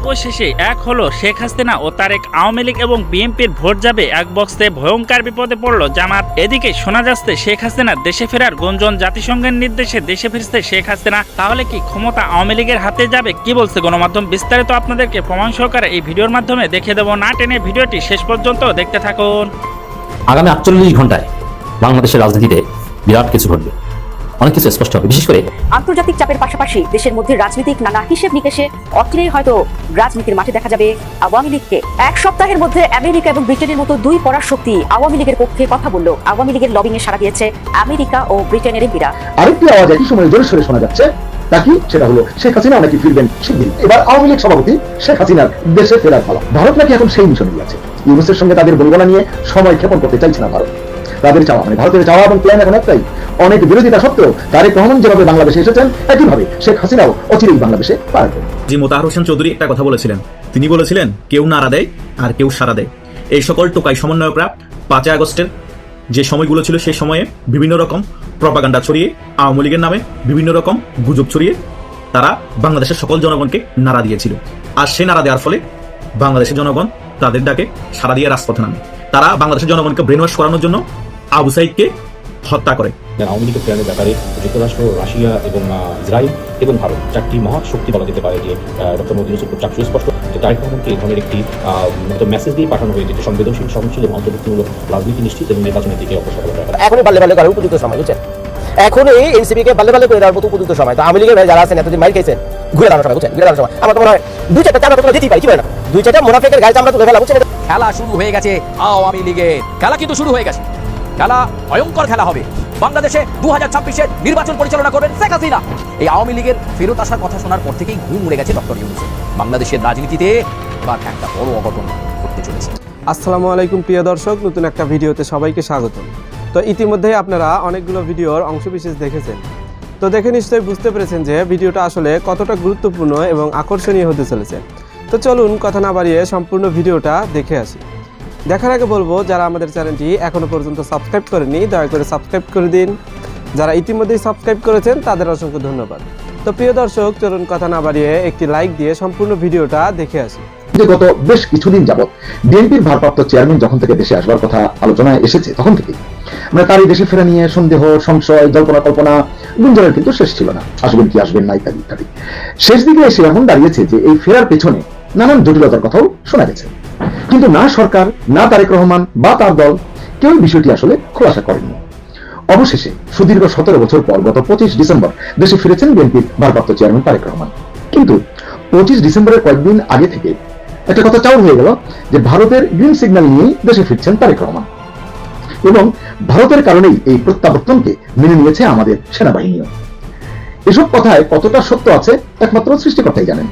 অবশেষে এক হলো শেখ হাসিনা ও তারেক আওয়ামী লীগ এবং বিএনপির ভোট যাবে এক বক্সে ভয়ঙ্কর বিপদে পড়ল জামাত। এদিকে শোনা যাচ্ছে শেখ হাসিনা দেশে ফেরার গুঞ্জন, জাতিসংঘের নির্দেশে দেশে ফিরছে শেখ হাসিনা। তাহলে কি ক্ষমতা আওয়ামী লীগের হাতে যাবে? কি বলছে গণমাধ্যম? বিস্তারিত আপনাদেরকে প্রমাণ সহকারে এই ভিডিওর মাধ্যমে দেখে দেবো। না টেনে ভিডিওটি শেষ পর্যন্ত দেখতে থাকুন। আগামী আটচল্লিশ ঘন্টায় বাংলাদেশের রাজনীতিতে বিরাট কিছু ঘটবে। অনেক কিছু স্পষ্ট হবে বিশেষ করে আন্তর্জাতিক চাপের পাশাপাশি দেশের মধ্যে রাজনৈতিক নানা হিসেব নিকেশে অচিরেই হয়তো রাজনীতির মাঠে দেখা যাবে আওয়ামী লীগকে। এক সপ্তাহের মধ্যে আমেরিকা এবং ব্রিটেনের মতো দুই পরার শক্তি আওয়ামী লীগের পক্ষে কথা বলল। আওয়ামী লীগের লবিং এ সাড়া দিয়েছে আমেরিকা ও ব্রিটেনের এমপিরা। আরেকটি আওয়াজ একই সময় জোরে সরে শোনা যাচ্ছে। তা কি? সেটা হলো শেখ হাসিনা নাকি ফিরবেন শিগগিরই। এবার আওয়ামী লীগ সভাপতি শেখ হাসিনার দেশে ফেরার পালা। ভারত নাকি এখন সেই মিশনে আছে। ইউনুসের সঙ্গে তাদের বলবনা নিয়ে সময় ক্ষেপণ করতে চাইছে না ভারত। তাদের চাওয়া মানে ভারতের চাওয়া এবং প্ল্যান এখন একটাই। অনেক বিরোধিতা সত্ত্বেও তারেক রহমান যেভাবে বাংলাদেশে এসেছেন, একইভাবে শেখ হাসিনাও অচিরেই বাংলাদেশে পারবেন জি, মোতাহার হোসেন চৌধুরী একটা কথা বলেছিলেন। তিনি বলেছিলেন, কেউ নাড়া দেয় আর কেউ সাড়া দেয়। এই সকল টোকাই সমন্বয়করা পাঁচই আগস্টের যে সময়গুলো ছিল সেই সময়ে বিভিন্ন রকম প্রপাগান্ডা ছড়িয়ে, আওয়ামী লীগের নামে বিভিন্ন রকম গুজব ছড়িয়ে তারা বাংলাদেশের সকল জনগণকে নাড়া দিয়েছিল। আর সেই নাড়া দেওয়ার ফলে বাংলাদেশের জনগণ তাদের ডাকে সাড়া দিয়ে রাজপথে নামে। তারা বাংলাদেশের জনগণকে ব্রেন ওয়াশ করানোর জন্য আবু সাইদকে হত্যা করে। আওয়ামী লীগের ব্যাপারে যুক্তরাষ্ট্র রাশিয়া এবং ইসরায়েল এবং ভারত চারটি মহাশক্তি বলা যেতে পারে যে ডক্টর মোদী চাপ সুস্পষ্ট। যে তারেক রহমানকে এই ধরনের একটি মেসেজ দিয়ে পাঠানো হয়েছে যে সংবেদনশীল সহনশীল এবং অন্তর্ভুক্তিমূলক রাজনীতি নিশ্চিত এবং নির্বাচনের দিকে অগ্রসর এখনই বাল্লে বাল্লে করার উপযুক্ত সময় বুঝছেন? এখনই কে বাল্লে বাল্লে করে দেওয়ার মতো উপযুক্ত সময়। তো আওয়ামী লীগের যারা আছেন এতদিন মাইর খেয়েছেন ঘুরে দাঁড়ানোর সময় বুঝছেন? ঘুরে দাঁড়ানোর সময়। আমার তো মনে হয় দুই চারটা চামড়া তোমরা দিতেই পারি কি না? দুই চারটা মোনাফেকের গায়ে চামড়া তুলে ফেলা বুঝছেন? খেলা শুরু হয়ে গেছে আওয়ামী লীগের। খেলা কিন্তু শুরু হয়ে গেছে। খেলা, ভয়ঙ্কর খেলা হবে। বাংলাদেশে দু হাজার ছাব্বিশের নির্বাচন পরিচালনা করবেন শেখ হাসিনা। এই আওয়ামী লীগের ফেরত আসার কথা শোনার পর থেকেই ঘুম উড়ে গেছে ডক্টর ইউনুসের। বাংলাদেশের রাজনীতিতে এবার একটা বড় অঘটন ঘটতে চলেছে। আসসালামু আলাইকুম, প্রিয় দর্শক। নতুন একটা ভিডিওতে সবাইকে স্বাগতম। তো ইতিমধ্যেই আপনারা অনেকগুলো ভিডিওর অংশবিশেষ দেখেছেন। তো দেখে নিশ্চয়ই বুঝতে পেরেছেন যে ভিডিওটা আসলে কতটা গুরুত্বপূর্ণ এবং আকর্ষণীয় হতে চলেছে। তো চলুন কথা না বাড়িয়ে সম্পূর্ণ ভিডিওটা দেখে আসি। দেখার আগে বলব, যারা আমাদের চ্যানেলটি এখনও পর্যন্ত সাবস্ক্রাইব করেনি দয়া করে সাবস্ক্রাইব করে দিন। যারা ইতিমধ্যেই সাবস্ক্রাইব করেছেন, তাদের অসংখ্য ধন্যবাদ। তো প্রিয় দর্শক, চলুন কথা না বাড়িয়ে একটি লাইক দিয়ে সম্পূর্ণ ভিডিওটা দেখে আসি। গত বেশ কিছুদিন যাবৎ বিএনপির ভারপ্রাপ্ত চেয়ারম্যান যখন থেকে দেশে আসবার কথা আলোচনায় এসেছে, তখন থেকে মানে তার এই দেশে ফেরা নিয়ে সন্দেহ, সংশয়, জল্পনা, কল্পনা, গুঞ্জনের কিন্তু শেষ ছিল না। আসবেন কি আসবেন না, ইত্যাদি ইত্যাদি। শেষ দিকে এসে এখন দাঁড়িয়েছে যে এই ফেরার পেছনে নানান জটিলতার কথাও শোনা গেছে। কিন্তু না সরকার, না তারেক রহমান বা তার দল কেউ বিষয়টি আসলে খোলাসা করেননি। অবশেষে, সুদীর্ঘ সতেরো বছর পর গত পঁচিশ ডিসেম্বর দেশে ফিরেছেন বিএনপির ভারপ্রাপ্ত চেয়ারম্যান তারেক রহমান। কিন্তু পঁচিশ ডিসেম্বরের কয়েকদিন আগে থেকে একটা কথা চাউর হয়ে গেল যে ভারতের গ্রিন সিগন্যাল নিয়েই দেশে ফিরছেন তারেক রহমান। এবং ভারতের কারণেই এই প্রত্যাবর্তনকে মেনে নিয়েছে আমাদের সেনাবাহিনীও। এসব কথায় কতটা সত্য আছে, একমাত্র সৃষ্টিকর্তাই জানেন।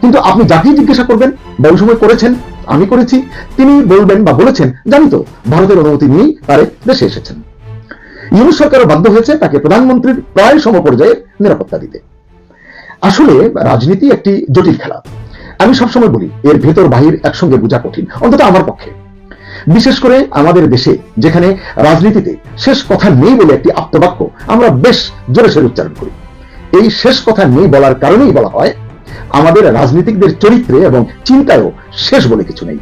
কিন্তু আপনি যাকেই জিজ্ঞাসা করবেন বা ওই সময় করেছেন আমি করেছি। তিনি বলবেন বা বলেছেন, জানি তো, ভারতের অনুমতি নিয়েই তারেক দেশে এসেছেন। ইউনুস সরকারও বাধ্য হয়েছে তাকে প্রধানমন্ত্রীর প্রায় সমপর্যায়ে নিরাপত্তা দিতে। আসলে রাজনীতি একটি জটিল খেলা। আমি সবসময় বলি, এর ভেতর বাহির একসঙ্গে বোঝা কঠিন, অন্তত আমার পক্ষে। বিশেষ করে আমাদের দেশে, যেখানে রাজনীতিতে শেষ কথা নেই বলে একটি আত্মবাক্য আমরা বেশ জোরে সোরে উচ্চারণ করি। এই শেষ কথা নেই বলার কারণেই বলা হয় আমাদের রাজনীতিকদের চরিত্রে এবং চিন্তায়ও শেষ বলে কিছু নেই।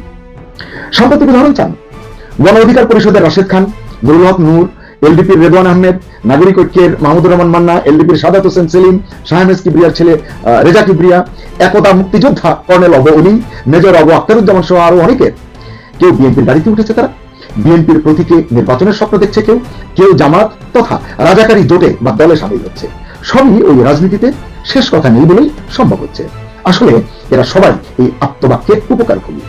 সাম্প্রতিক উদাহরণ চান। গণ অধিকার পরিষদের রাশেদ খান, নুরুল হক নূর এলডিপির রেদওয়ান আহমেদ, নাগরিক ঐক্যের মাহমুদুর রহমান মান্না এলডিপির সাদাত হোসেন সেলিম শাহনেজ কিবরিয়ার ছেলে রেজা কিবরিয়া, একতা মুক্তিযোদ্ধা কর্নেল অব অলি, মেজর অব আক্তারুজ্জামান সহ আরও অনেকের। কেউ বিএনপির গাড়িতে উঠেছে তারা। বিএনপির প্রতীকে নির্বাচনের স্বপ্ন দেখছে কেউ। কেউ জামাত তথা রাজাকারী জোটে বা দলে সামিল হচ্ছে। সবই ওই রাজনীতিতে শেষ কথা নেই বলেই সম্ভব হচ্ছে। আসলে এরা সবাই এই আত্মবাক্যের উপকার ভূমি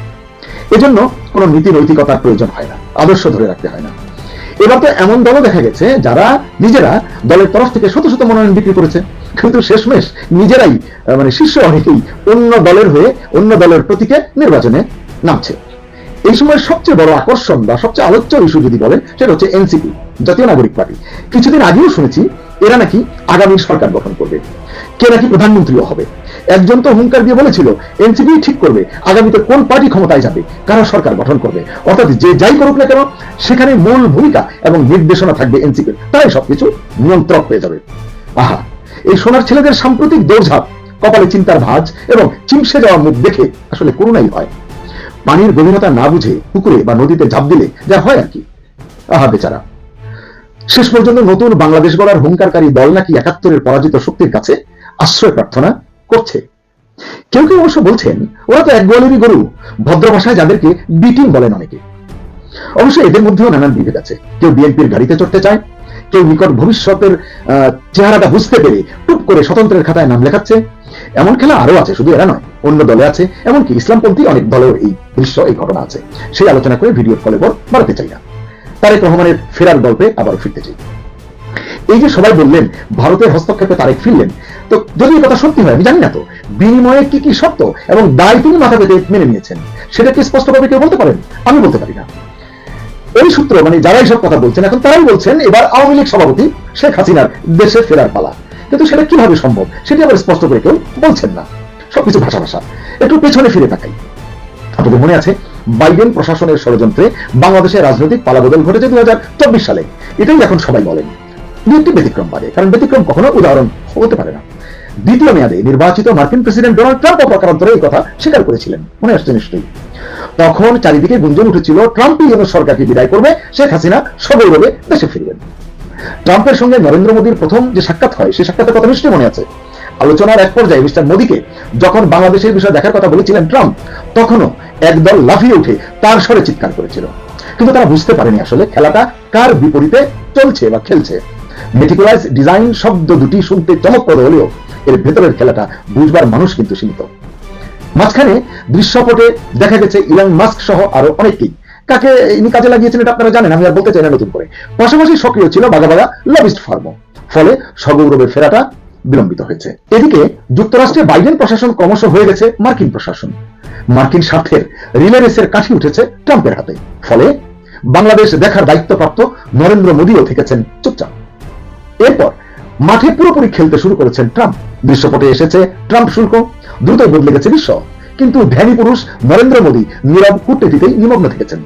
এজন্য কোনো নীতি নৈতিকতার প্রয়োজন হয় না, আদর্শ ধরে রাখতে হয় না। এবার তো এমন দলও দেখা গেছে যারা নিজেরা দলের তরফ থেকে শত শত মনোনয়ন বিক্রি করেছে। কিন্তু শেষমেশ নিজেরাই মানে শীর্ষ অনেকেই অন্য দলের হয়ে অন্য দলের প্রতীকে নির্বাচনে নামছে। এই সময় সবচেয়ে বড় আকর্ষণ বা সবচেয়ে আলোচ্য ইস্যু যদি বলেন, সেটা হচ্ছে এনসিপি, জাতীয় নাগরিক পার্টি। কিছুদিন আগেও শুনেছি এরা নাকি আগামী সরকার গঠন করবে। কে নাকি প্রধানমন্ত্রীও হবে? একজন তো হুঙ্কার দিয়ে বলেছিল, এনসিপি ঠিক করবে, আগামীতে কোন পার্টি ক্ষমতায় যাবে, কারা সরকার গঠন করবে? অর্থাৎ যে যাই করুক না কেন, সেখানে মূল ভূমিকা এবং নির্দেশনা থাকবে এনসিপির। তাই সবকিছু নিয়ন্ত্রক হয়ে যাবে। আহা, এই সোনার ছেলেদের সাম্প্রতিক দৌড়ঝাঁপ, কপালে চিন্তার ভাঁজ এবং চিমসে যাওয়া মুখ দেখে আসলে করুণাই হয়। পানির গভীরতা না বুঝে পুকুরে বা নদীতে ঝাঁপ দিলে যা হয় আর কি। আহা, বেচারা। শেষ পর্যন্ত নতুন বাংলাদেশ গড়ার হুঙ্কারকারী দল নাকি একাত্তরের পরাজিত শক্তির কাছে আশ্রয় প্রার্থনা করছে। কেউ কেউ অবশ্য বলছেন, ওরা তো এক গোয়ালেরই গরু, ভদ্র ভাষায় যাদেরকে বিটিং বলেন অনেকে। অবশ্য এদের মধ্যেও নানান বিভেদ আছে। কেউ বিএনপির গাড়িতে চড়তে চায়, কেউ নিকট ভবিষ্যতের চেহারাটা বুঝতে পেরে টুপ করে স্বতন্ত্রের খাতায় নাম লেখাচ্ছে। এমন খেলা আরও আছে, শুধু এরা নয়, অন্য দলে আছে। এমনকি ইসলামপন্থী অনেক দলেও এই দৃশ্য, এই ঘটনা আছে। সেই আলোচনা করে ভিডিওর ফলে বাড়াতে চাই না। তারেক রহমানের ফেরার গল্পে আবার ফিরতে চাই। এই যে সবাই বললেন, ভারতের হস্তক্ষেপে তারেক ফিরলেন, তো যদি কথা সত্যি হয়, আমি জানি না তো, বিনিময়ে কি কি সত্য এবং দায় তিনি মাথা পেতে মেনে নিয়েছেন, সেটা কি স্পষ্টভাবে কেউ বলতে পারেন? আমি বলতে পারি না। এই সূত্র মানে যারা এইসব কথা বলছেন, এখন তারাই বলছেন, এবার আওয়ামী লীগ সভাপতি শেখ হাসিনার দেশে ফেরার পালা। কিন্তু সেটা কীভাবে সম্ভব, সেটি আবার স্পষ্ট করে কেউ বলছেন না। সবকিছু ভাষা ভাষা। একটু পেছনে ফিরে তাকাই। আপনাদের মনে আছে, বাইডেন প্রশাসনের ষড়যন্ত্রে বাংলাদেশের রাজনৈতিক পালাবদল ঘটেছে দু সালে। এটাই এখন সবাই বলেন। দু একটি ব্যতিক্রম পারে কারণ ব্যতিক্রম কখনো উদাহরণ হতে পারে না। দ্বিতীয় মেয়াদে নির্বাচিত মার্কিন প্রেসিডেন্ট ডোনাল্ড ট্রাম্প অপ্রকারান্তরে এই কথা স্বীকার করেছিলেন। মনে আসছে নিশ্চয়ই। তখন চারিদিকে গুঞ্জন উঠেছিল, ট্রাম্পই যেন সরকারকে বিদায় করবে, শেখ হাসিনা সগৌরবে দেশে ফিরবেন। ট্রাম্পের সঙ্গে নরেন্দ্র মোদীর প্রথম যে সাক্ষাৎ হয়, সেই সাক্ষাতের কথা নিশ্চয়ই মনে আছে। আলোচনার এক পর্যায়ে মিস্টার মোদীকে যখন বাংলাদেশের বিষয়ে দেখার কথা বলেছিলেন ট্রাম্প, তখনও একদল লাফিয়ে উঠে তার স্বরে চিৎকার করেছিল। কিন্তু তারা বুঝতে পারেনি আসলে খেলাটা কার বিপরীতে চলছে বা খেলছে। মেটিকুলাইজ ডিজাইন শব্দ দুটি শুনতে চমকপ্রদ হলেও এর ভেতরের খেলাটা বুঝবার মানুষ কিন্তু সীমিত। মাঝখানে দৃশ্যপটে দেখা গেছে ইলন মাস্ক সহ আরও অনেকেই কাকে ইনি কাজে লাগিয়েছেন এটা আপনারা জানেন, আমি আর বলতে চাই না নতুন করে। পাশাপাশি সক্রিয় ছিল বাগা বাগা লবিস্ট ফার্ম। ফলে সগৌরবে ফেরাটা বিলম্বিত হয়েছে। এদিকে যুক্তরাষ্ট্রে বাইডেন প্রশাসন ক্রমশ হয়ে গেছে মার্কিন প্রশাসন। মার্কিন স্বার্থের রিলে রেসের কাঠি উঠেছে ট্রাম্পের হাতে। ফলে বাংলাদেশ দেখার দায়িত্বপ্রাপ্ত নরেন্দ্র মোদীও থেকেছেন চুপচাপ। এরপর মাঠে পুরোপুরি খেলতে শুরু করেছেন ট্রাম্প। দৃশ্যপটে এসেছে ট্রাম্প শুল্ক, দ্রুত বদলে গেছে বিশ্ব। কিন্তু ধ্যানী পুরুষ নরেন্দ্র মোদী নীরব কূটনীতিতেই নিমগ্ন থেকেছেন।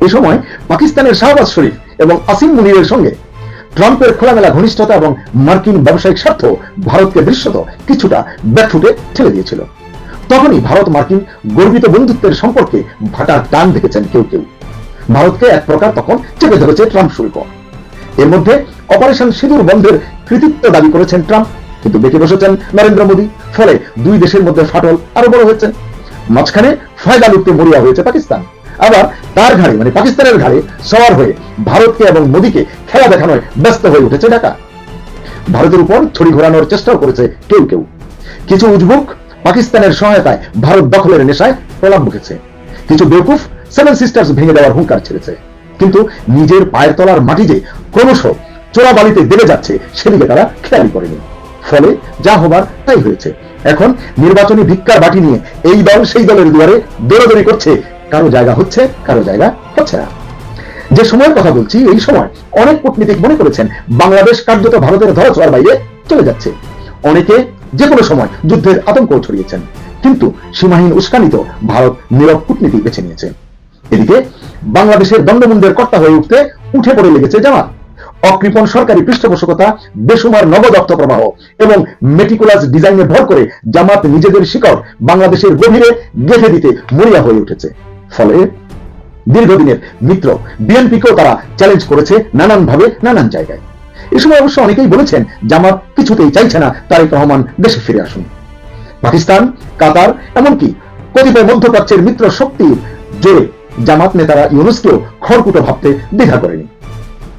এ সময় পাকিস্তানের শাহবাজ শরীফ এবং আসিম মুনিরের সঙ্গে ট্রাম্পের খোলামেলা ঘনিষ্ঠতা এবং মার্কিন ব্যবসায়িক স্বার্থ ভারতকে দৃশ্যত কিছুটা ব্যাকফুটে ঠেলে দিয়েছিল। তখনই ভারত মার্কিন গর্বিত বন্ধুত্বের সম্পর্কে ভাটার টান দেখেছেন কেউ কেউ। ভারতকে এক প্রকার তখন চেপে ধরেছে ট্রাম্প শুল্ক। এর মধ্যে অপারেশন সিঁদুর বন্ধের কৃতিত্ব দাবি করেছেন ট্রাম্প, কিন্তু বেঁকে বসেছেন নরেন্দ্র মোদী, ফলে দুই দেশের মধ্যে ফাটল আরও বড় হয়েছে। মাঝখানে ফায়দা লুটতে মরিয়া হয়েছে পাকিস্তান। আবার তার ঘাড়ে মানে পাকিস্তানের ঘাড়ে সওয়ার হয়ে ভারতকে এবং মোদীকে খেলা দেখানোয় ব্যস্ত হয়ে উঠেছে ঢাকা। ভারতের উপর ছড়ি ঘোরানোর চেষ্টাও করেছে কেউ কেউ। কিছু উজবুক পাকিস্তানের সহায়তায় ভারত দখলের নেশায় প্রলাপ বকেছে কিছু বেউকুফ সেভেন সিস্টার্স ভেঙে দেওয়ার হুঙ্কার ছেড়েছে। কিন্তু নিজের পায়ের তলার মাটি যে ক্রমশ চোরা বালিতে দেবে যাচ্ছে, সেদিকে তারা খেয়ালই করেনি। ফলে যা হবার তাই হয়েছে। এখন নির্বাচনী ভিক্ষার বাটি নিয়ে এই দল, সেই দলের দুয়ারে দৌড়াদৌড়ি করছে কারও জায়গা হচ্ছে, কারও জায়গা হচ্ছে না। যে সময়ের কথা বলছি, এই সময় অনেক কূটনীতিক মনে করেছেন, বাংলাদেশ কার্যত ভারতের ধরাছোঁয়ার বাইরে চলে যাচ্ছে। অনেকে যে কোনো সময় যুদ্ধের আতঙ্ক ছড়িয়েছেন, কিন্তু সীমাহীন উস্কানিত ভারত নীরব কূটনীতি বেছে নিয়েছে। এদিকে বাংলাদেশের দণ্ডমুন্ডের কর্তা হয়ে উঠতে উঠে পড়ে লেগেছে জামাত। অকৃপণ সরকারি পৃষ্ঠপোষকতা, বেসুমার নগদ অর্থ প্রবাহ এবং মেটিকুলাস ডিজাইনে ভর করে জামাত নিজেদের শিকড় বাংলাদেশের গভীরে গেঁথে দিতে মরিয়া হয়ে উঠেছে। ফলে দীর্ঘদিনের মিত্র বিএনপিকেও তারা চ্যালেঞ্জ করেছে নানান ভাবে নানান জায়গায়। এ সময় অবশ্য অনেকেই বলেছেন, জামাত কিছুতেই চাইছে না তারেক রহমান দেশে ফিরে আসুন। পাকিস্তান, কাতার, এমনকি কতিপয় মধ্যপ্রাচ্যের মিত্র শক্তির জোরে জামাত নেতারা ইউনুসকেও খড়কুটো ভাবতে দ্বিধা করেনি।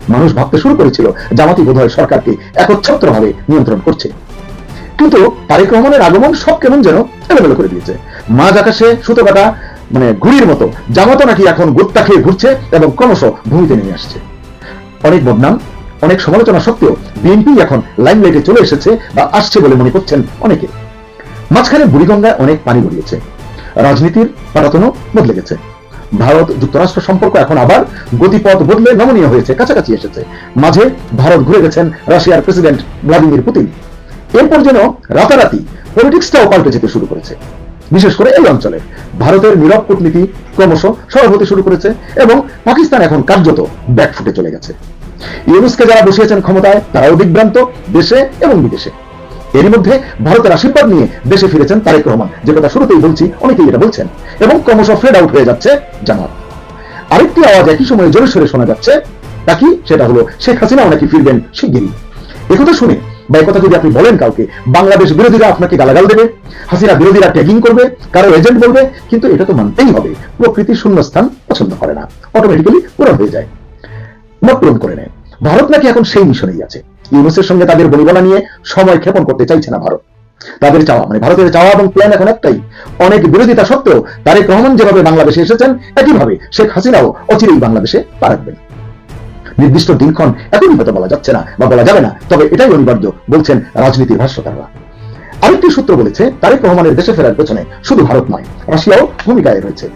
মানুষ ভাবতে শুরু করেছিল, জামাতি বোধহয় সরকারকে একচ্ছত্রভাবে নিয়ন্ত্রণ করছে। কিন্তু তারেক রহমানের আগমন সব কেমন যেন এলোমেলো করে দিয়েছে। মাঝ আকাশে সুতো কাটা মানে ঘুড়ির মতো। জামাতও নাকি এখন গোত্তা খেয়ে ঘুরছে এবং ক্রমশ ভূমিতে নেমে আসছে। অনেক বদনাম, অনেক সমালোচনা সত্ত্বেও বিএনপি এখন লাইমলাইটে চলে এসেছে বা আসছে বলে মনে করছেন অনেকে। মাঝখানে বুড়িগঙ্গায় অনেক পানি গড়িয়েছে। রাজনীতির পারাতনও বদলে গেছে। ভারত যুক্তরাষ্ট্র সম্পর্ক এখন আবার গতিপথ বদলে নমনীয় হয়েছে, কাছাকাছি এসেছে। মাঝে ভারত ঘুরে গেছেন রাশিয়ার প্রেসিডেন্ট ভ্লাদিমির পুতিন। এরপর যেন রাতারাতি পলিটিক্সটাও পাল্টে যেতে শুরু করেছে। বিশেষ করে এই অঞ্চলে। ভারতের নীরব কূটনীতি ক্রমশ সরব হতে শুরু করেছে এবং পাকিস্তান এখন কার্যত ব্যাকফুটে চলে গেছে। ইউনুসকে যারা বসিয়েছেন ক্ষমতায়, তারাও দিগ্ভ্রান্ত দেশে এবং বিদেশে। এরই মধ্যে ভারতের আশীর্বাদ নিয়ে দেশে ফিরেছেন তারেক রহমান, যে কথা শুরুতেই বলছি, অনেকেই এটা বলছেন এবং ক্রমশ ফেড আউট হয়ে যাচ্ছে জামাত। আরেকটি আওয়াজ একই সময়ে জোরে সোরে শোনা যাচ্ছে, তা কি? সেটা হলো শেখ হাসিনাও নাকি ফিরবেন শিগগিরই। একথা শুনে বা একথা যদি আপনি বলেন কাউকে, বাংলাদেশ বিরোধীরা আপনাকে গালাগাল দেবে, হাসিনা বিরোধীরা ট্যাগিং করবে, কারও এজেন্ট বলবে, কিন্তু এটা তো মানতেই হবে। প্রকৃতি শূন্যস্থান পছন্দ করে না অটোমেটিক্যালি পূরণ হয়ে যায়। মত পূরণ করে নেয়। ভারত নাকি এখন সেই মিশনেই আছে। ইউনুসের সঙ্গে তাদের বলিবনা নিয়ে সময় ক্ষেপণ করতে চাইছে না ভারত। তাদের চাওয়া মানে ভারতের চাওয়া এবং প্ল্যান এখন একটাই। অনেক বিরোধিতা সত্ত্বেও তারেক রহমান যেভাবে বাংলাদেশে এসেছেন, একইভাবে শেখ হাসিনাও অচিরেই বাংলাদেশে পা নির্দিষ্ট দিনক্ষণ এখনই হয়তো বলা যাচ্ছে না বা বলা যাবে না, তবে এটাই অনিবার্য, বলছেন রাজনীতির ভাষ্যকাররা। আরেকটি সূত্র বলেছে, তারেক রহমানের দেশে ফেরার পেছনে শুধু ভারত নয় রাশিয়াও ভূমিকায় রয়েছে।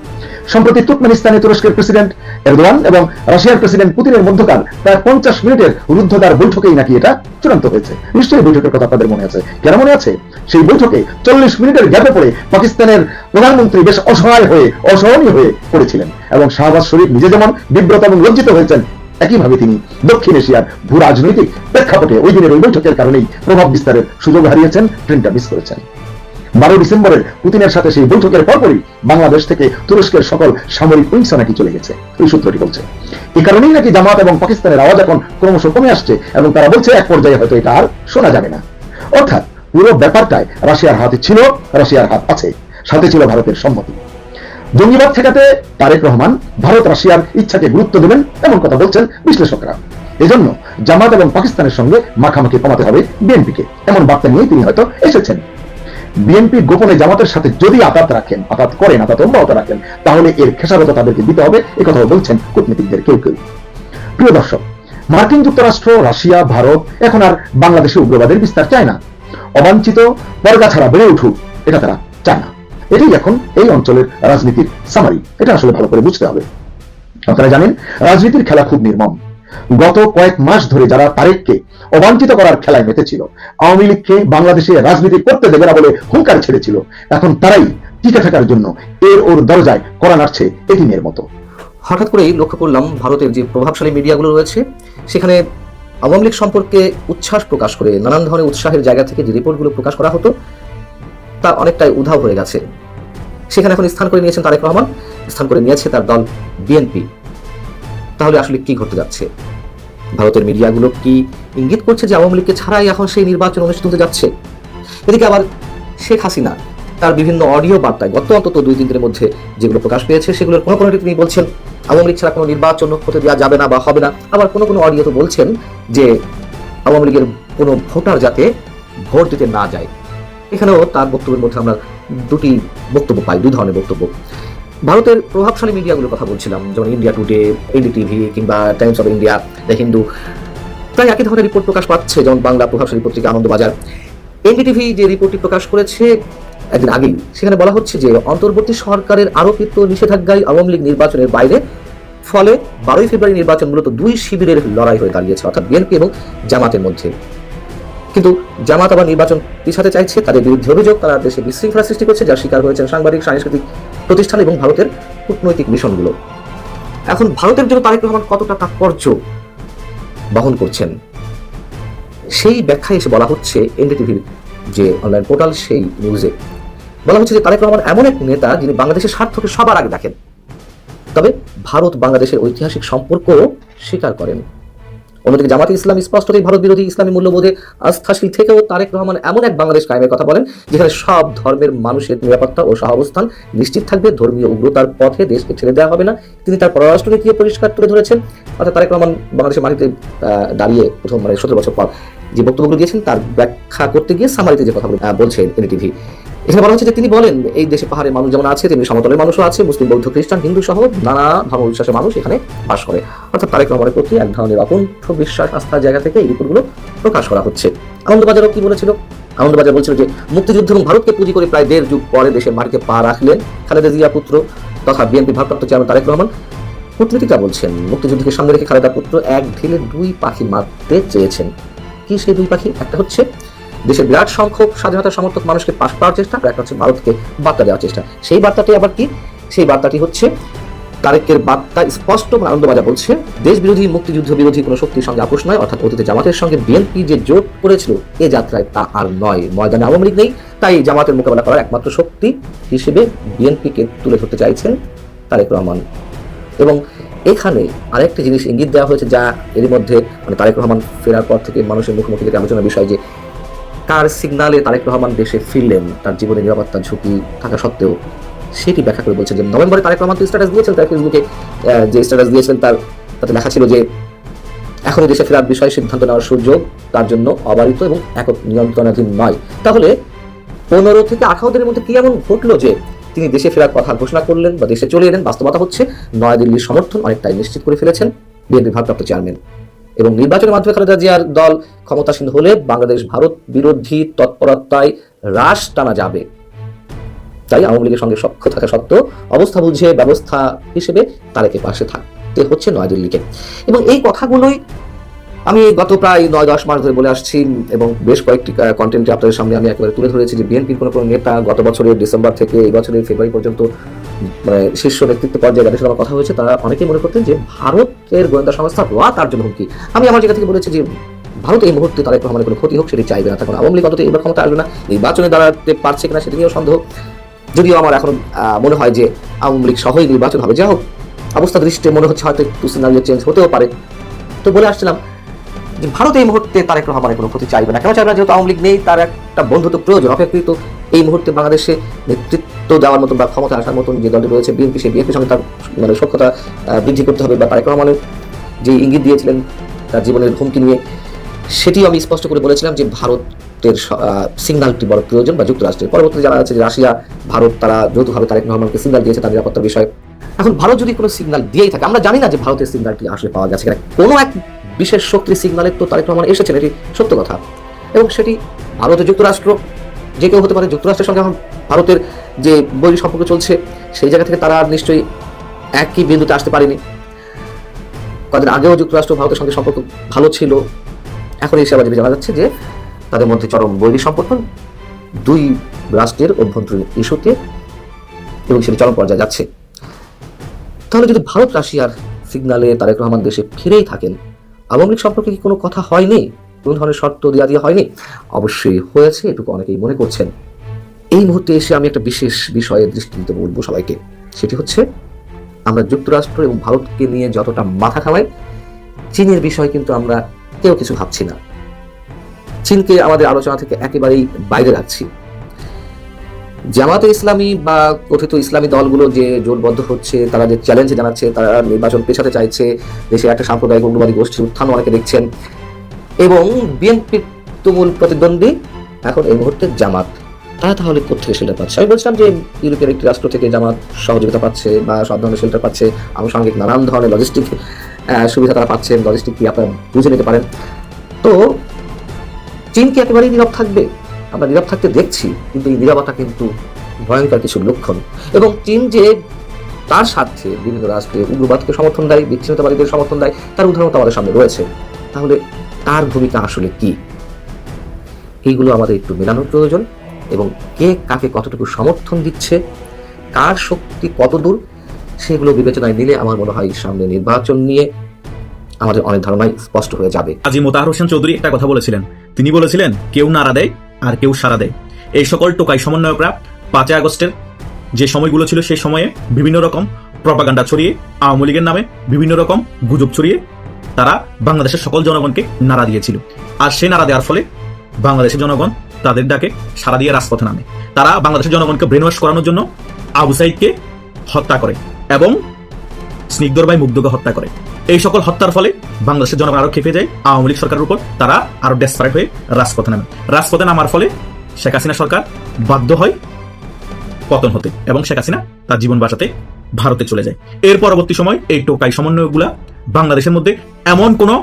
সম্প্রতি তুর্কমেনিস্তানে তুরস্কের প্রেসিডেন্ট এরদোয়ান এবং রাশিয়ার প্রেসিডেন্ট পুতিনের মধ্যকার প্রায় পঞ্চাশ মিনিটের রুদ্ধদ্বার বৈঠকেই নাকি এটা চূড়ান্ত হয়েছে। নিশ্চয়ই বৈঠকের কথা আপনাদের মনে আছে। কেন মনে আছে? সেই বৈঠকে চল্লিশ মিনিটের গ্যাপে পড়ে পাকিস্তানের প্রধানমন্ত্রী বেশ অসহায় হয়ে, অসহনীয় হয়ে পড়েছিলেন এবং শাহবাজ শরীফ নিজে যেমন বিব্রত এবং লজ্জিত হয়েছেন একইভাবে তিনি দক্ষিণ এশিয়ার ভূ রাজনৈতিক প্রেক্ষাপটে ওই দিনের ওই বৈঠকের কারণেই প্রভাব বিস্তারের সুযোগ হারিয়েছেন, ট্রেনটা মিস করেছেন। বারো ডিসেম্বরের পুতিনের সাথে সেই বৈঠকের পরপরই বাংলাদেশ থেকে তুরস্কের সকল সামরিক উইংসা নাকি চলে গেছে ওই সূত্রটি বলছে। এই কারণেই নাকি জামাত এবং পাকিস্তানের আওয়াজ এখন ক্রমশ কমে আসছে এবং তারা বলছে এক পর্যায়ে হয়তো এটা আর শোনা যাবে না। অর্থাৎ পুরো ব্যাপারটায় রাশিয়ার হাতে ছিল, রাশিয়ার হাত আছে, সাথে ছিল ভারতের সম্মতি। জঙ্গিবাদ ঠেকাতে তারেক রহমান, ভারত, রাশিয়ার ইচ্ছাকে গুরুত্ব দেবেন এমন কথা বলছেন বিশ্লেষকরা। এজন্য জামাত এবং পাকিস্তানের সঙ্গে মাখামাখি কমাতে হবে বিএনপিকে, এমন বার্তা নিয়ে তিনি হয়তো এসেছেন। বিএনপি গোপনে জামাতের সাথে যদি আঘাত রাখেন আঘাত করেন আঘাত অব্যাহত রাখেন, তাহলে এর খেসারত তাদেরকে দিতে হবে কথাও বলছেন কূটনীতিকদের কেউ কেউ। প্রিয় দর্শক, মার্কিন যুক্তরাষ্ট্র, রাশিয়া, ভারত এখন আর বাংলাদেশে উগ্রবাদের বিস্তার চায় না। অবাঞ্ছিত পর্গা ছাড়া বেড়ে উঠুক, এটা তারা চায় না। এটাই এখন এই অঞ্চলের রাজনীতির সামারি এটা আসলে ভালো করে বুঝতে হবে। আপনারা জানেন, রাজনীতির খেলা খুব নির্মম। গত কয়েক মাস ধরে যারা তারেককে অবাঞ্ছিত করার খেলায় মেতেছিল, আওয়ামী লীগকে বাংলাদেশে রাজনীতি করতে দেবে না বলে হুঙ্কার ছেড়েছিল, এখন তারাই টিকে থাকার জন্য এর ওর দরজায় করা নাড়ছে এটিমের মতো। হঠাৎ করেই লক্ষ্য করলাম ভারতের যে প্রভাবশালী মিডিয়াগুলো রয়েছে, সেখানে আওয়ামী লীগ সম্পর্কে উচ্ছ্বাস প্রকাশ করে নানান ধরনের উৎসাহের জায়গা থেকে যে রিপোর্টগুলো প্রকাশ করা হতো, তা অনেকটাই উধাও হয়ে গেছে। সেখানে এখন স্থান করে নিয়েছেন তারেক রহমান, স্থান করে নিয়েছে তার দল বিএনপি। তাহলে আসলে কি ঘটতে যাচ্ছে? ভারতের মিডিয়াগুলো কি ইঙ্গিত করছে যে আওয়ামী লীগকে ছাড়াই এখন সেই নির্বাচন অনুষ্ঠিত হতে যাচ্ছে? এদিকে আবার শেখ হাসিনা, তার বিভিন্ন অডিও বার্তায় গত অন্তত দুই, তিন দিনের মধ্যে যেগুলো প্রকাশ পেয়েছে, সেগুলোর কোনো কোনো তিনি বলছেন, আওয়ামী লীগ ছাড়া কোনো নির্বাচন হতে দেওয়া যাবে না বা হবে না। আবার কোনো কোনো অডিও তো বলছেন যে আওয়ামী লীগের কোনো ভোটার যাতে ভোট দিতে না যায়। এখানেও তার বক্তব্যের মধ্যে আমরা দুটি বক্তব্য পাই দুই ধরনের বক্তব্য। ভারতের প্রভাবশালী মিডিয়াগুলোর কথা বলছিলাম, যেমন ইন্ডিয়া টুডে এনডিটিভি কিংবা Times of India the Hindu প্রায় একই ধরনের রিপোর্ট প্রকাশ পাচ্ছে, যেমন বাংলা প্রভাবশালী পত্রিকা আনন্দবাজার। এনডিটিভি যে রিপোর্টটি প্রকাশ করেছে একদিন আগেই, সেখানে বলা হচ্ছে যে অন্তর্বর্তী সরকারের আরোপিত নিষেধাজ্ঞায় আওয়ামী লীগ নির্বাচনের বাইরে, ফলে বারোই ফেব্রুয়ারি নির্বাচন মূলত দুই শিবিরের লড়াই হয়ে দাঁড়িয়েছে, অর্থাৎ বিএনপি এবং জামাতের মধ্যে। কিন্তু জামাত আবার নির্বাচন পিছাতে চাইছে, তাদের বিরুদ্ধে অভিযোগ। তারা দেশে বিশৃঙ্খলা সৃষ্টি করছে যার শিকার হয়েছেন সাংবাদিক, সাংস্কৃতিক প্রতিষ্ঠান এবং ভারতের কূটনৈতিক মিশনগুলো। এখন ভারতের জন্য তারেক রহমান কতটা তাৎপর্য বহন করছেন? সেই ব্যাখ্যায় এসে বলা হচ্ছে, এনডিটিভির যে অনলাইন পোর্টাল, সেই নিউজে বলা হচ্ছে যে তারেক রহমান এমন এক নেতা যিনি বাংলাদেশের স্বার্থকে সবার আগে দেখেন। তবে ভারত বাংলাদেশের ঐতিহাসিক সম্পর্ক স্বীকার করেন। অন্যদিকে জামাতে ইসলাম স্পষ্টতই ভারত বিরোধী ইসলামী মূল্যবোধে আস্থাশীল থেকেও তারেক রহমান এমন এক বাংলাদেশ কায়েমের কথা বলেন যেখানে সব ধর্মের মানুষের নিরাপত্তা ও সহাবস্থান নিশ্চিত থাকবে ধর্মীয় উগ্রতার পথে দেশকে ছেড়ে দেওয়া হবে না। তিনি তার পররাষ্ট্রনীতিও পরিষ্কার তুলে ধরেছেন অর্থাৎ তারেক রহমান বাংলাদেশের মাটিতে দাঁড়িয়ে প্রথম মানে সতেরো বছর পর যে বক্তব্যগুলো দিয়েছেন তার ব্যাখ্যা করতে গিয়ে সামারিতে যে আহ, বলছেন এনটিভি এখানে বলা হচ্ছে যে তিনি বলেন, এই দেশে পাহাড়ের মানুষ যেমন আছে, তেমনি সমতলের মানুষও আছে, মুসলিম, বৌদ্ধ, খ্রিস্টান, হিন্দু সহ নানা ধর্ম বিশ্বাসের মানুষ এখানে বাস করে। অর্থাৎ তারেক রহমানের প্রতি এক ধরনের অকুণ্ঠ বিশ্বাস আস্থার জায়গা থেকে এই রিপোর্টগুলো প্রকাশ করা হচ্ছে। আনন্দবাজারও কি বলেছিল? আনন্দবাজার বলছিল যে, মুক্তিযুদ্ধ এবং ভারতকে পুঁজি করে প্রায় দেড় যুগ পরে দেশের মাটিতে পা রাখলেন খালেদা জিয়া পুত্র তথা বিএনপি ভারপ্রাপ্ত চেয়ারম্যান তারেক রহমান। কূটনীতিকা বলছেন, মুক্তিযুদ্ধকে সামনে রেখে খালেদা পুত্র এক ঢিলে দুই পাখি মারতে চেয়েছেন। কি সেই দুই পাখি? একটা হচ্ছে দেশের বিরাট সংখ্যক স্বাধীনতা সমর্থক মানুষকে পাশ পাওয়ার চেষ্টা আর একটা হচ্ছে ভারতকে বার্তা দেওয়ার চেষ্টা। সেই বার্তাটি আবার কি? সেই বার্তাটি হচ্ছে, তারেকের বার্তা স্পষ্ট আনন্দবাজার বলছে দেশ বিরোধী মুক্তিযুদ্ধ বিরোধী কোনো শক্তির সঙ্গে আপোষ নয়, অর্থাৎ অতীতে জামাতের সঙ্গে বিএনপি যে জোট করেছিল, এ যাত্রায় তা আর নয়। ময়দানে আওয়ামী লীগ নেই, তাই জামাতের মোকাবেলা করার একমাত্র শক্তি হিসেবে বিএনপিকে তুলে ধরতে চাইছেন তারেক রহমান। এবং এখানে আরেকটি জিনিস ইঙ্গিত দেওয়া হয়েছে যা এর মধ্যে মানে তারেক রহমান ফেরার পর থেকে মানুষের মুখোমুখি থেকে আলোচনার বিষয় যে কার সিগনালে তারেক রহমান দেশে ফিরলেন? তার জীবনে নিরাপত্তা ঝুঁকি থাকা সত্ত্বেও সেটি ব্যাখ্যা করে বলছেন যে নভেম্বরে তারেক রহমান তো স্ট্যাটাস দিয়েছেন তার ফেসবুকে যে স্ট্যাটাস দিয়েছেন তার, তাতে লেখা ছিল যে এখনই দেশে ফেরার বিষয়ে সিদ্ধান্ত নেওয়ার সুযোগ তার জন্য অবারিত এবং একক নিয়ন্ত্রণাধীন নয়। তাহলে পনেরো থেকে আঠারো দিনের মধ্যে কি এমন ঘটলো যে তিনি দেশে ফেরার কথা ঘোষণা করলেন বা দেশে চলে এলেন? বাস্তবতা হচ্ছে নয়াদিল্লির সমর্থন অনেকটাই নিশ্চিত করে ফেলেছেন বিএনপি ভারপ্রাপ্ত চেয়ারম্যান এবং নির্বাচনের মাধ্যমে খালেদা জিয়ার দল ক্ষমতাসীন হলে বাংলাদেশ ভারত বিরোধী তৎপরতায় হ্রাস টানা যাবে। তাই আওয়ামী লীগের সঙ্গে সক্ষ থাকা সত্ত্বেও অবস্থা বুঝে ব্যবস্থা হিসেবে তারেকে পাশে থাকতে হচ্ছে নয়াদিল্লিকে। এবং এই কথাগুলোই আমি গত প্রায় নয় দশ মাস ধরে বলে আসছি এবং বেশ কয়েকটি কন্টেন্টে আপনাদের সামনে আমি একেবারে তুলে ধরেছি যে বিএনপির কোনো কোনো নেতা গত বছরের ডিসেম্বর থেকে এই বছরের ফেব্রুয়ারি পর্যন্ত মানে শীর্ষ নেতৃত্ব পর্যায়ে যাদের সাথে আমার কথা হয়েছে, তারা অনেকেই মনে করতেন যে ভারতের গোয়েন্দা সংস্থা রা তার জন্য হুমকি। আমি আমার জায়গা থেকে বলেছি যে ভারত এই মুহূর্তে তারেক রহমানের কোনো ক্ষতি হোক, সেটি চাইবে না। তখন আওয়ামী লীগ অন্তত এবার ক্ষমতা আসবে না। নির্বাচনে দাঁড়াতে পারছে কিনা সেটা নিয়েও সন্দেহ। যদিও আমার এখন মনে হয় যে আওয়ামী লীগ সহই নির্বাচন হবে। যা হোক, অবস্থা দৃষ্টিতে মনে হচ্ছে হয়তো একটু সিনারিও চেঞ্জ হতেও পারে। তো বলে আসছিলাম যে ভারত এই মুহূর্তে তারেক রহমানের কোনো ক্ষতি চাইবে না। কেন চাইবে না? যেহেতু আওয়ামী লীগ নেই, তার একটা বন্ধুত্ব প্রয়োজন অপেক্ষিত এই মুহূর্তে বাংলাদেশে নেতৃত্ব দেওয়ার মতন বা ক্ষমতা আসার মতন যে দলটি রয়েছে, বিএনপি, সেই বিএনপির সঙ্গে তার মানে সক্ষতা বৃদ্ধি করতে হবে বা তারেক রহমানের যে ইঙ্গিত দিয়েছিলেন, তার জীবনের হুমকি নিয়ে, সেটিও আমি স্পষ্ট করে বলেছিলাম যে ভারতের সিগন্যালটি বড় প্রয়োজন বা যুক্তরাষ্ট্রের। পরবর্তীতে জানা যাচ্ছে যে রাশিয়া, ভারত, তারা যৌথভাবে তারেক রহমানকে সিগন্যাল দিয়েছে, তার নিরাপত্তার বিষয়ে। এখন ভারত যদি কোনো সিগনাল দিয়েই থাকে, আমরা জানি না যে ভারতের সিগনালটি আসলে পাওয়া গেছে কোনো এক বিশেষ শক্তির সিগন্যালের তো তারেক রহমান এসেছেন, এটি সত্য কথা। এবং সেটি ভারতের যুক্তরাষ্ট্র, যে কেউ হতে পারে যুক্তরাষ্ট্রের সঙ্গে এখন ভারতের যে বৈরী সম্পর্ক চলছে, সেই জায়গা থেকে তারা নিশ্চয়ই একই বিন্দুতে আসতে পারেনি। কদিন আগেও যুক্তরাষ্ট্র ভারতের সঙ্গে সম্পর্ক ভালো ছিল। এখন এই সেবা জানা যাচ্ছে যে তাদের মধ্যে চরম বৈরী সম্পর্ক, দুই রাষ্ট্রের অভ্যন্তরীণ ইস্যুতে, এবং সেটি চরম পর্যায়ে যাচ্ছে। তাহলে যদি ভারত, রাশিয়ার সিগনালে তারেক রহমান দেশে ফিরেই থাকেন লীগ সম্পর্কে কি কোনো কথা হয়নি? কোনো ধরনের শর্ত দেওয়া দিয়ে হয়নি? অবশ্যই হয়েছে, এটুকু অনেকেই মনে করছেন। এই মুহূর্তে এসে আমি একটা বিশেষ বিষয়ে দৃষ্টি দিতে বলব সবাইকে। সেটি হচ্ছে, আমরা যুক্তরাষ্ট্র এবং ভারতকে নিয়ে যতটা মাথা খাওয়াই চীনের বিষয়ে কিন্তু আমরা কেউ কিছু ভাবছি না। চীনকে আমাদের আলোচনা থেকে একেবারেই বাইরে রাখছি। জামাতে ইসলামী বা কথিত ইসলামী দলগুলো যে জোটবদ্ধ হচ্ছে, তারা যে চ্যালেঞ্জ জানাচ্ছে, তারা নির্বাচন পেছাতে চাইছে, দেশে একটা সাম্প্রদায়িক উগ্রবাদী গোষ্ঠীর উত্থান অনেকে দেখছেন। এবং বিএনপির তুমুল প্রতিদ্বন্দ্বী এখন এই মুহূর্তে জামাত। তারা তাহলে কোথেকে শেল্টার পাচ্ছে? আমি বলছিলাম যে ইউরোপের একটি রাষ্ট্র থেকে জামাত সহযোগিতা পাচ্ছে বা সব ধরনের শেল্টার পাচ্ছে, আনুষঙ্গিক নানান ধরনের লজিস্টিক সুবিধা তারা পাচ্ছেন লজিস্টিক কি আপনারা বুঝে নিতে পারেন। তো চীন কি একেবারেই নীরব থাকবে? আমরা নীরব থাকতে দেখছি, কিন্তু এই নীরবতা কিন্তু ভয়ঙ্কর কিছু লক্ষণ। এবং চীন যে তার স্বার্থে বিভিন্ন রাষ্ট্রে উগ্রবাদকে সমর্থন দেয়, বিচ্ছিন্নতাবাদীদের সমর্থন দেয়, তার উদাহরণ তো আমাদের সামনে রয়েছে। তাহলে তার ভূমিকা আসলে কি? এইগুলো আমাদের একটু মেলানোর প্রয়োজন, এবং কে কাকে কতটুকু সমর্থন দিচ্ছে, কার শক্তি কতদূর, সেগুলো বিবেচনায় নিলে আমার মনে হয় সামনে নির্বাচন নিয়ে আমাদের অনেক ধারণাই স্পষ্ট হয়ে যাবে। আজি মোতাহার হোসেন চৌধুরী একটা কথা বলেছিলেন। তিনি বলেছিলেন, কেউ নাড়া দেয় আর কেউ সারা দেয়। এই সকল টোকাই সমন্বয়করা পাঁচই আগস্টের যে সময়গুলো ছিল সেই সময়ে বিভিন্ন রকম প্রপাগান্ডা ছড়িয়ে, আওয়ামী লীগের নামে বিভিন্ন রকম গুজব ছড়িয়ে তারা বাংলাদেশের সকল জনগণকে নাড়া দিয়েছিল। আর সেই নাড়া দেওয়ার ফলে বাংলাদেশের জনগণ তাদের ডাকে সারা দিয়ে রাজপথে নামে। তারা বাংলাদেশের জনগণকে ব্রেন ওয়াশ করানোর জন্য আবু সাইদকে হত্যা করে এবং স্নিগ্ধর ভাই মুগ্ধকে হত্যা করে। এই সকল হত্যার ফলে বাংলাদেশের জনগণ আরও খেপে যায়। আওয়ামী লীগ সরকারের উপর তারা আরও ডেসপারেট হয়ে রাজপথে নামে। রাজপথে নামার ফলে শেখ হাসিনা সরকার বাধ্য হয় পতন হতে এবং শেখ হাসিনা তার জীবন বাঁচাতে ভারতে চলে যায়। এর পরবর্তী সময় এই টোকাই সমন্বয়গুলা বাংলাদেশের মধ্যে এমন কোনো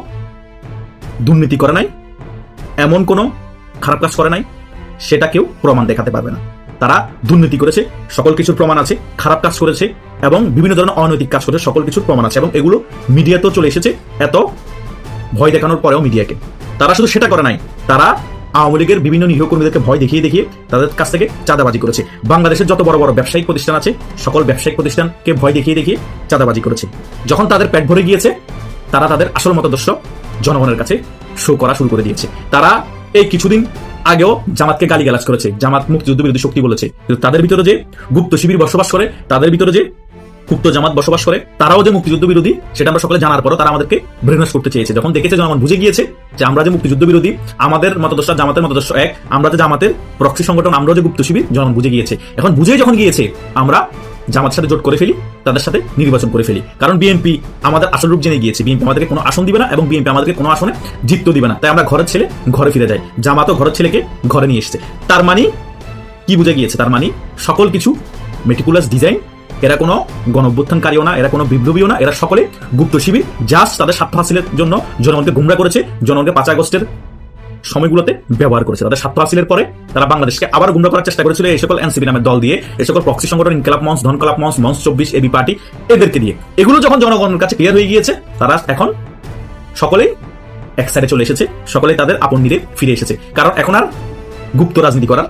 দুর্নীতি করে নাই, এমন কোনো খারাপ কাজ করে নাই, সেটা কেউ প্রমাণ দেখাতে পারবে না। তারা দুর্নীতি করেছে, সকল কিছুর প্রমাণ আছে, খারাপ কাজ করেছে, এবং বিভিন্ন ধরনের অনৈতিক কাজ করেছে, সকল কিছুর প্রমাণ আছে, এবং এগুলো মিডিয়াতেও চলে এসেছে, এত ভয় দেখানোর পরেও মিডিয়াকে। তারা শুধু সেটা করে নাই, তারা আওয়ামী লীগের বিভিন্ন নিরীহ কর্মীদেরকে ভয় দেখিয়ে দেখিয়ে তাদের কাছ থেকে চাঁদাবাজি করেছে। বাংলাদেশের যত বড় বড় ব্যবসায়িক প্রতিষ্ঠান আছে, সকল ব্যবসায়িক প্রতিষ্ঠানকে ভয় দেখিয়ে দেখিয়ে চাঁদাবাজি করেছে। যখন তাদের পেট ভরে গিয়েছে, তারা তাদের আসল মতাদর্শ জনগণের কাছে শো করা শুরু করে দিয়েছে। তারা এই কিছুদিন আগেও জামাতকে গালিগালাজ করেছে। জামাত মুক্তিযুদ্ধ বিরোধী শক্তি বলেছে। তাদের ভিতরে যে গুপ্ত শিবির বসবাস করে, তাদের ভিতরে যে গুপ্ত জামাত বসবাস করে, তারাও যে মুক্তিযুদ্ধ বিরোধী সেটা আমরা সকলে জানার পরও তারা আমাদেরকে ব্রেনওয়াশ করতে চেয়েছে। যখন দেখেছে জনগণ বুঝে গিয়েছে যে আমরা যে মুক্তিযুদ্ধ বিরোধী আমাদের মতাদর্শ, জামাতের মতাদর্শ এক, আমরা যে জামাতের প্রক্সি সংগঠন, আমরাও যে গুপ্ত শিবির, জনগণ বুঝে গিয়েছে। এখন বুঝে যখন গিয়েছে, আমরা জামাতের সাথে জোট করে ফেলি, তাদের সাথে নির্বাচন করে ফেলি। কারণ বিএনপি আমাদের আসল রূপ জেনে গিয়েছে। বিএনপি আমাদেরকে কোনো আসন দিবে না এবং বিএনপি আমাদেরকে কোনো আসনে জিততে দিবে না। তাই আমরা ঘরের ছেলে ঘরে ফিরে যাই। জামাতও ঘরের ছেলেকে ঘরে নিয়ে এসছে। তার মানে কি বুঝে গিয়েছে? তার মানে সকল কিছু মেটিকুলাস ডিজাইন এরা কোনো গণঅভ্যুত্থানকারীও না, এরা কোনো বিপ্লবীও না, এরা সকলে গুপ্ত শিবির জাস্ট তাদের স্বার্থ হাসিলের জন্য জনগণকে গুমরা করেছে। জনগণকে পাঁচ আগস্টের সময়গুলোতে ব্যবহার করেছে। তাদের স্বার্থ হাসিলের পরে তারা বাংলাদেশকে আবার গুমরা করার চেষ্টা করেছিল এই সকল এনসিপি নামের দল দিয়ে, এই সকল প্রক্সি সংগঠন, ইনকলাব মঞ্চ ধনকলাপ মঞ্চ মঞ্চ চব্বিশ এবি পার্টি, এদেরকে দিয়ে। এগুলো যখন জনগণের কাছে ক্লিয়ার হয়ে গিয়েছে, তারা এখন সকলেই এক সাইডে চলে এসেছে, সকলেই তাদের আপন নিরে ফিরে এসেছে। কারণ এখন আর গুপ্ত রাজনীতি করার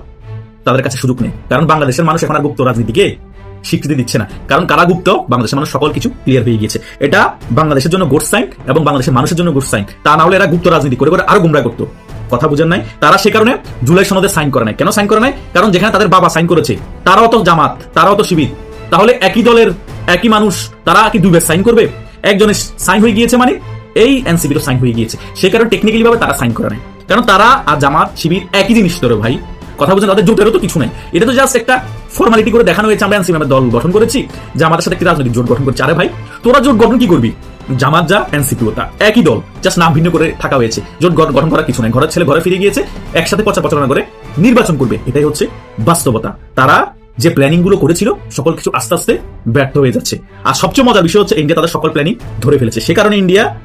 তাদের কাছে সুযোগ নেই। কারণ বাংলাদেশের মানুষ এখন আর গুপ্ত রাজনীতিকে স্বীকৃতি দিচ্ছে না। কারণ কারা গুপ্ত? বাংলাদেশের মানুষ সকল কিছু ক্লিয়ার হয়ে গিয়েছে। এটা বাংলাদেশের জন্য গোট সাইন এবং বাংলাদেশের মানুষের জন্য গোট সাইন তা না হলে এরা গুপ্ত রাজনীতি করে করে আরও গুমরা করতো। কথা বুঝেন নাই। তারা সে কারণে জুলাই সনদে সাইন করে নাই। কেন সাইন করে নাই? কারণ যেখানে তাদের বাবা সাইন করেছে, তারাও তো জামাত, তারাও তো শিবির। তাহলে একই দলের একই মানুষ, তারা কি দুইবার সাইন করবে? একজনের সাইন হয়ে গিয়েছে মানে এই এনসিপিরও সাইন হয়ে গিয়েছে। সে কারণে টেকনিক্যালি ভাবে তারা সাইন করে নাই। কারণ তারা আর জামাত, শিবির একই জিনিস ধরে ভাই। কথা বলছেন তাদের জোটেরও তো কিছু নাই। এটা তো জাস্ট একটা ফর্মালিটি করে দেখানো হয়েছে, আমরা এনসিপি দল গঠন করেছি। যে আমাদের সাথে একটি রাজনৈতিক জোট গঠন করছে। আরে ভাই, তোরা জোট গঠন কি করবি? জামাত যা এনসিপি তা। একই দল জাস্ট নাম ভিন্ন করে থাকা হয়েছে। জোট গঠন গঠন করার কিছু নাই। ঘরের ছেলে ঘরে ফিরে গিয়েছে, একসাথে পচা পচারণা করে নির্বাচন করবে। এটাই হচ্ছে বাস্তবতা। তারা যে প্ল্যানিংগুলো করেছিল, সকল কিছু আস্তে আস্তে ব্যর্থ হয়ে যাচ্ছে। আর সবচেয়ে মজার বিষয় হচ্ছে ইন্ডিয়া তাদের সকল প্ল্যানিং ধরে ফেলেছে। সে কারণে ইন্ডিয়া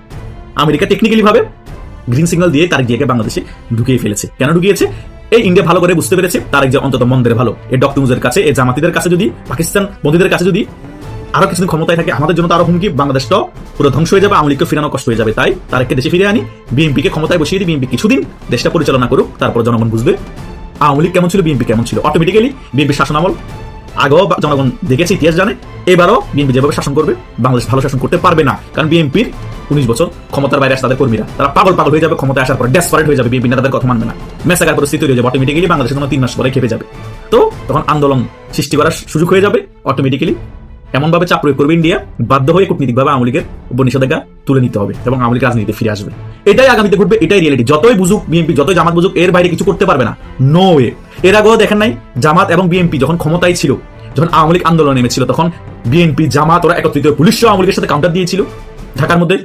আমেরিকা টেকনিক্যালি ভাবে গ্রিন সিগন্যাল দিয়ে তার গিয়ে বাংলাদেশে ঢুকিয়ে ফেলেছে। কেন ঢুকিয়েছে? এই ইন্ডিয়া ভালো করে বুঝতে পেরেছে, তার যে অন্তত মন্দের ভালো। এই ডক্টরমুজের কাছে, এই জামাতিদের কাছে যদি, পাকিস্তান বন্ধুদের কাছে যদি আরও কিছুদিন ক্ষমতায় থাকে, আমাদের জন্য তো আরও হুমকি বাংলাদেশটা পুরো ধ্বংস হয়ে যাবে আওয়ামী লীগকে ফিরানো কষ্ট হয়ে যাবে, তাই তারকে দেশে ফিরে আনি। বিএনপি কে ক্ষমতায় বসিয়ে দিই, বিএনপি কিছুদিন দেশটা পরিচালনা করুক, তারপর জনগণ বুঝবে আওয়ামী লীগ কেমন ছিল, বিএনপি কেমন ছিল। অটোমেটিক্যালি বিএনপি শাসনামল আগেও জনগণ দেখেছে, ইতিহাস জানে, এবারও বিএনপি যেভাবে শাসন করবে, বাংলাদেশ ভালো শাসন করতে পারবে না। কারণ বিএনপির উনিশ বছর ক্ষমতার বাইরে আসে তাদের কর্মীরা। তারা পাগল পাগল হয়ে যাবে, ক্ষমতায় আসার পর ডেসপারেট হয়ে যাবে, বিএনপি নেতাদের কথা মানবে না। মেসাকার পরিস্থিতি হয়ে যাবে অটোমেটিক্যালি বাংলাদেশের কোনো তিন মাস পরে খেপে যাবে। তো তখন আন্দোলন সৃষ্টি করার সুযোগ হয়ে যাবে অটোমেটিক্যালি এমনভাবে চাপ প্রয়োগ করবে ইন্ডিয়া বাধ্য হয়ে কূটনীতিকভাবে আওয়ামী লীগের উপর নিষেধাজ্ঞা তুলে নিতে হবে এবং আওয়ামী লীগ রাজনীতিতে ফিরে আসবে। এটাই আগামীতে ঘটবে, এটাই রিয়েলিটি যতই বুঝুক বিএনপি যতই জামাত বুঝুক, এর বাইরে কিছু করতে পারবে না। নো ওয়ে এর আগেও দেখেন নাই, জামাত এবং বিএনপি যখন ক্ষমতায় ছিল, যখন আওয়ামী লীগ আন্দোলন নেমেছিল, তখন বিএনপি জামাত, ওরা একত্রিত পুলিশ আওয়ামী লীগের সাথে কাউন্টার দিয়েছিল। ঢাকার মধ্যে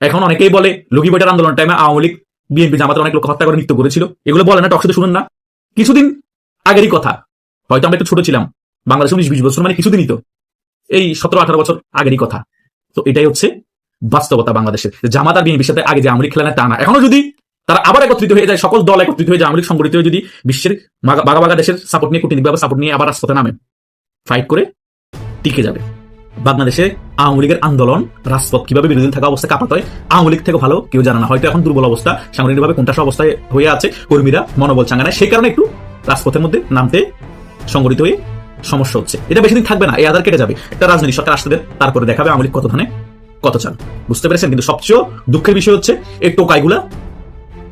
এখন অনেকেই বলে লগি বইটার আন্দোলন টাইমে আওয়ামী লীগ বিএনপি জামাতের অনেক লোক হত্যা করে মৃত্যু করেছিল। এগুলো বলে না টকশোতে শুনুন না। কিছুদিন আগেরই কথা, হয়তো আমরা একটু ছোট ছিলাম, বাংলাদেশ উনিশ বিশ বছর মানে কিছুদিনই তো। এই সতেরো আঠারো বছর আগেরই কথা। তো এটাই হচ্ছে বাস্তবতা বাংলাদেশের। জামাত আর বিএনপির সাথে আগে যে আমলিক না তা না। এখনও যদি তারা আবার একত্রিত হয়ে যায়, সকল দল একত্রিত হয়ে যায় আমলিক সংগঠিত হয়ে যদি বিশ্বের বাগা বাগা দেশের সাপোর্ট নিয়ে কূটনীতিকভাবে সাপোর্ট নিয়ে আবার রাজপথে নামে ফাইট করে টিকে যাবে। বাংলাদেশে আওয়ামী লীগের আন্দোলন, রাজপথ কীভাবে বিরোধী থাকা অবস্থা কাপাত হয়, আওয়ামী লীগ থেকে ভালো কেউ জানে না। হয়তো এখন দুর্বল অবস্থা, সাংগঠনিকভাবে কোনটা অবস্থায় হয়ে আছে, কর্মীরা মনোবল চাঙ্গা নেয় সেই কারণে একটু রাজপথের মধ্যে নামতে সংগঠিত হয়ে সমস্যা হচ্ছে। এটা বেশি দিন থাকবে না, এই আধার কেটে যাবে। একটা রাজনীতি সরকার আসতে দেন, তারপরে দেখাবে আওয়ামী লীগ কত ধানে, কত চান বুঝতে পেরেছেন? কিন্তু সবচেয়ে দুঃখের বিষয় হচ্ছে, এই টোকাইগুলা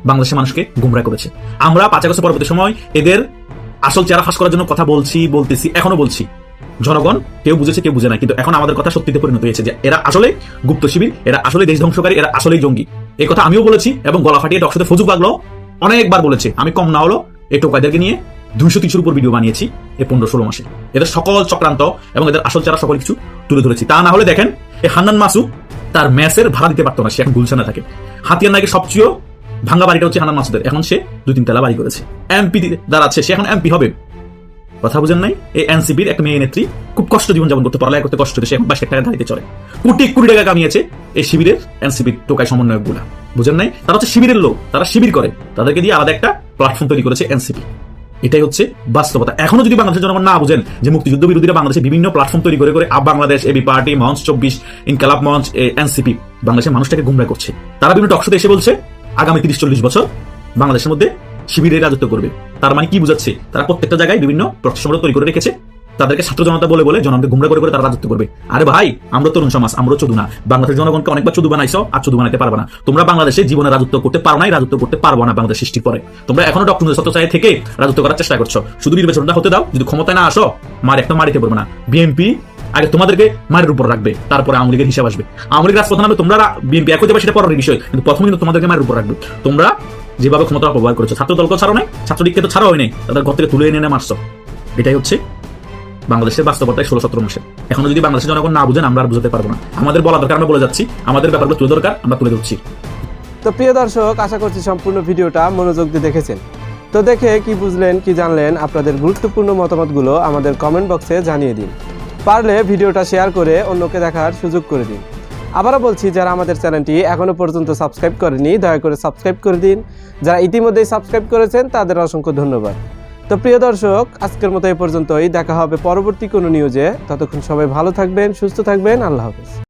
বাংলাদেশের মানুষকে গুমরা করেছে। আমরা পাঁচ আগস্ট পরবর্তী সময় এদের আসল চেহারা ফাঁস করার জন্য কথা বলছি, বলতেছি, এখনও বলছি। জনগণ কেউ বুঝেছে, কেউ বুঝে না, কিন্তু এখন আমাদের কথা সত্যিতে পরিণত হয়েছে যে এরা আসলে গুপ্ত শিবির, এরা আসলে দেশ ধ্বংসকারী, এরা আসলেই জঙ্গি। এই কথা আমিও বলেছি এবং গলা ফাটিয়ে টকশোতে ফজু লাগল অনেকবার বলেছে। আমি কম না হলো এই টোকাইদেরকে নিয়ে দুইশো তিনশোর উপর ভিডিও বানিয়েছি এই পনেরো ষোলো মাসে। এদের সকল চক্রান্ত এবং এদের আসল চারা সকল কিছু তুলে ধরেছি। তা না হলে দেখেন, এই হান্নান মাসুদ তার ম্যাচের ভাড়া দিতে পারতো না, সে এখন গুলশানে থাকে। হাতিয়ার নাকি সবচেয়ে ভাঙ্গা বাড়িটা হচ্ছে হান্নান মাসুদের। এখন সে দুই তিন তালা বাড়ি করেছে। এমপি দাঁড়াচ্ছে, সে এখন এমপি হবে। কথা বুঝেন নাই? এই এনসিপির এক মেয়ে নেত্রী খুব কষ্ট জীবনযাপন করতে, পড়ালেখা করতে কষ্ট সে বাইশ টাকা গাড়িতে চলে। কোটি কোটি টাকা কামিয়েছে এই শিবিরের এনসিপির টোকায় সমন্বয়কগুলা বুঝেন নাই? তারা হচ্ছে শিবিরের লোক, তারা শিবির করে। তাদেরকে দিয়ে আলাদা একটা প্ল্যাটফর্ম তৈরি করেছে এনসিপি এটাই হচ্ছে বাস্তবতা। এখনও যদি বাংলাদেশের জনগণ না বুঝেন যে মুক্তিযুদ্ধ বিরোধীরা বাংলাদেশে বিভিন্ন প্ল্যাটফর্ম তৈরি করে করে, আপ বাংলাদেশ এবি পার্টি মঞ্চ চব্বিশ ইনকালাব মঞ্চ এনসিপি বাংলাদেশের মানুষটাকে গুমরা করছে। তারা বিভিন্ন টকশোতে এসে বলছে, আগামী তিরিশ, চল্লিশ বছর বাংলাদেশের মধ্যে শিবিরের রাজত্ব করবে। তার মানে কি বুঝাচ্ছে? তারা প্রত্যেকটা জায়গায় বিভিন্ন প্রশ্ন তৈরি করে রেখেছে। তাদেরকে ছাত্র জনতা বলে বলে জনগণকে গুমরা করে করে তারা রাজত্ব করবে। আরে ভাই, আমরা তরুণ সমাজ, আমরা চোদু না। বাংলাদেশের জনগণকে অনেকবার চোদু বানাইছো, আর চোদু বানাইতে পারবে না। তোমরা বাংলাদেশে জীবনে রাজত্ব করতে পারো নাই, রাজত্ব করতে পারব না বাংলাদেশ সৃষ্টির পরে। তোমরা এখনও ডক্টর সত্যচায় থেকে রাজত্ব করার চেষ্টা করছ। শুধু নির্বাচনটা হতে দাও, যদি ক্ষমতায় না আসো, মার একটা মারিতে পারবে না। বিএনপি আগে তোমাদেরকে মারের উপর রাখবে, তারপরে আওয়ামী লীগের হিসাব আসবে। আওয়ামী লীগ রাজপথ নামে তোমরা বিএনপি এক হতে সেটা পরের বিষয়। কিন্তু প্রথমে কিন্তু তোমাদেরকে মারের উপর রাখবে। তোমরা যেভাবে ক্ষমতা অপব্যবহার করেছ ছাত্র দলকে ছাড়ো নাই, ছাত্রলীগকে তো ছাড়া হয় নাই তাদের ঘর থেকে তুলে এনে মারছো। এটাই হচ্ছে বাংলাদেশের বাস্তবতায় ষোলো সতেরো মাসে। এখনও যদি বাংলাদেশের জনগণ না বুঝেন, আমরা আর বুঝতে পারব না। আমাদের বলা দরকার, আমরা বলে যাচ্ছি। আমাদের ব্যাপারগুলো তুলে দরকার আমরা তুলে ধরছি। তো প্রিয় দর্শক, আশা করছি সম্পূর্ণ ভিডিওটা মনোযোগ দিয়ে দেখেছেন। তো দেখে কি বুঝলেন, কি জানলেন, আপনাদের গুরুত্বপূর্ণ মতামতগুলো আমাদের কমেন্ট বক্সে জানিয়ে দিন। পারলে ভিডিওটা শেয়ার করে অন্যকে দেখার সুযোগ করে দিন। আবারও বলছি, যারা আমাদের চ্যানেলটি এখনও পর্যন্ত সাবস্ক্রাইব করেনি দয়া করে সাবস্ক্রাইব করে দিন। যারা ইতিমধ্যেই সাবস্ক্রাইব করেছেন, তাদের অসংখ্য ধন্যবাদ। তো প্রিয় দর্শক, আজকের মতো এই পর্যন্তই। দেখা হবে পরবর্তী কোনো নিউজে। ততক্ষণ সবাই ভালো থাকবেন, সুস্থ থাকবেন। আল্লাহ হাফেজ।